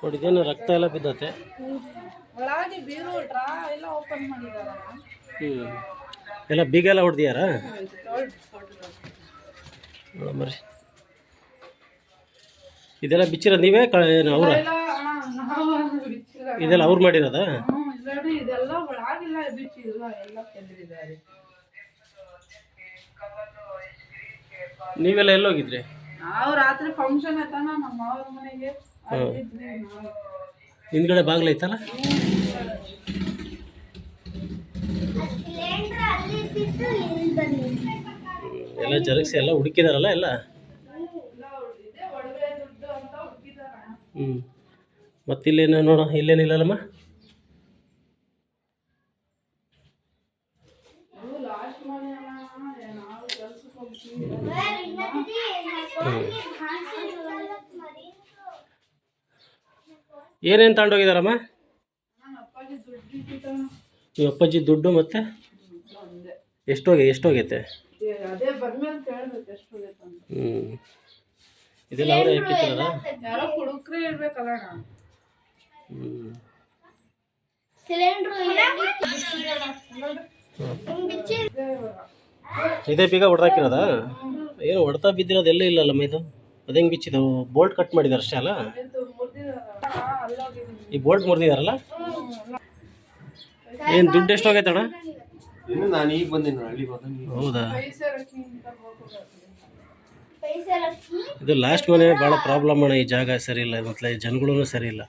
ನೋಡಿ ರಕ್ತ ಎಲ್ಲ ಬಿದ್ದತೆ. ಒಳಗೆ ಬೀರು ಡ್ರಾ ಎಲ್ಲ ಓಪನ್ ಹ್ಞೂ ಎಲ್ಲ ಬೀಗ ಎಲ್ಲ ಹೊಡೆದಿಯಾರ? ಇದೆಲ್ಲ ಬಿಚ್ಚಿರ ನೀವೇ? ಕ ಏನು ಅವ್ರ? ಇದೆಲ್ಲ ಅವ್ರು ಮಾಡಿರೋದ? ಹ್ಞೂ ಇದೆಲ್ಲ ಒಳಗಿಲ್ಲ ಬಿಚ್ಚಿಲ್ಲ ಎಲ್ಲ ಕೆದ್ರಿದ್ದಾರೆ ನೀವೆಲ್ಲ ಎಲ್ಲೋಗಿದ್ರಿ? ನಾವು ರಾತ್ರಿ ಫಂಕ್ಷನ್ ಆಯ್ತಾನ ನಮ್ಮ ಅವ್ರ ಮನೆಗೆ. ನಾವು ಹಿಂದ್ಗಡೆ ಬಾಗ್ಲೈತಲ್ಲ ಎಲ್ಲ ಜರಗಿಸಿ ಎಲ್ಲ ಹುಡುಕಿದಾರಲ್ಲ ಎಲ್ಲ? ಹ್ಞೂ ಮತ್ತಿಲ್ಲೇನು ನೋಡ ಇಲ್ಲೇನಿಲ್ಲಲ್ಲಮ್ಮ? ಇವು ಲಾಸ್ಟ್ ಮನೆ ಅಣ್ಣ ನಾವು ಕೆಲ್ಸಕ್ಕೆ ಹೋಗ್ತೀವಿ ಏನೇನು ತಗೊಂಡೋಗಿದಾರಮ್ಮ ನಮ್ಮ ಅಪ್ಪಾಜಿ ದುಡ್ಡು ಮತ್ತೆ? ಎಷ್ಟೋಗಿ ಎಷ್ಟೋಗೈತೆ ಹ್ಞೂ ಇದೆಲ್ಲ ಅವರೇ ಹ್ಞೂ ಇದೇ ಬೀಗ ಹೊಡೆದಾಕಿರೋದಾ? ಏನು ಹೊಡ್ತಾ ಬಿದ್ದಿರೋದು ಎಲ್ಲ ಇಲ್ಲಲ್ಲಮ್ಮ ಇದು ಅದು ಹೆಂಗೆ ಬಿಚ್ಚಿದ್ದು ಬೋಲ್ಟ್ ಕಟ್ ಮಾಡಿದಾರೆ ಅಷ್ಟೇ ಅಲ್ಲ ಈ ಬೋಲ್ಟ್ ಮುರಿದಿದಾರಲ್ಲ? ಏನು ದುಡ್ಡು ಎಷ್ಟು ಹೋಗೈತೆ ಅಣ್ಣ ನಾನು ಈಗ ಬಂದಿನಿ ಹಳ್ಳಿ ಬಂದ ಹೌದಾ? ಇದು ಲಾಸ್ಟ್ ಮನೆ ಭಾಳ ಪ್ರಾಬ್ಲಮ್ ಅಣ್ಣ ಈ ಜಾಗ ಸರಿ ಇಲ್ಲ ಮತ್ತೆ ಜನಗಳೂ ಸರಿ ಇಲ್ಲ.